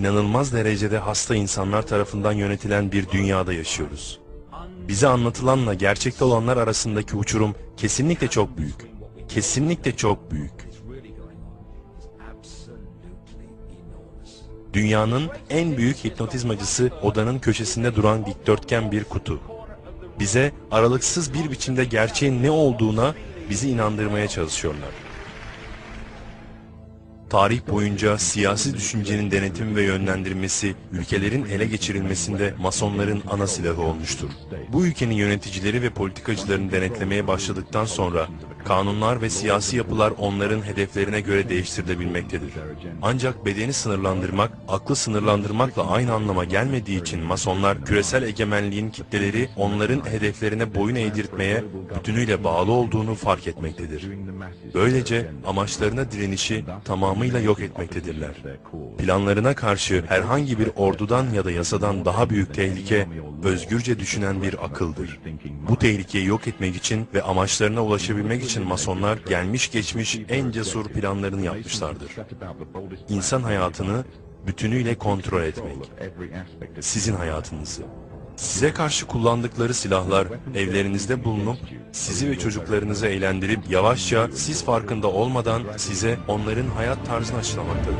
İnanılmaz derecede hasta insanlar tarafından yönetilen bir dünyada yaşıyoruz. Bize anlatılanla gerçekte olanlar arasındaki uçurum kesinlikle çok büyük. Kesinlikle çok büyük. Dünyanın en büyük hipnotizmacısı odanın köşesinde duran dikdörtgen bir kutu. Bize aralıksız bir biçimde gerçeğin ne olduğuna bizi inandırmaya çalışıyorlar. Tarih boyunca siyasi düşüncenin denetimi ve yönlendirmesi, ülkelerin ele geçirilmesinde masonların ana silahı olmuştur. Bu ülkenin yöneticileri ve politikacılarını denetlemeye başladıktan sonra kanunlar ve siyasi yapılar onların hedeflerine göre değiştirilebilmektedir. Ancak bedeni sınırlandırmak, aklı sınırlandırmakla aynı anlama gelmediği için masonlar küresel egemenliğin kitleleri onların hedeflerine boyun eğdirtmeye bütünüyle bağlı olduğunu fark etmektedir. Böylece amaçlarına direnişi tamamıyla yok etmektedirler. Planlarına karşı herhangi bir ordudan ya da yasadan daha büyük tehlike özgürce düşünen bir akıldır. Bu tehlikeyi yok etmek için ve amaçlarına ulaşabilmek için masonlar gelmiş geçmiş en cesur planlarını yapmışlardır. İnsan hayatını bütünüyle kontrol etmek. Sizin hayatınızı. Size karşı kullandıkları silahlar evlerinizde bulunup sizi ve çocuklarınızı eğlendirip yavaşça siz farkında olmadan size onların hayat tarzını aşılamaktadır.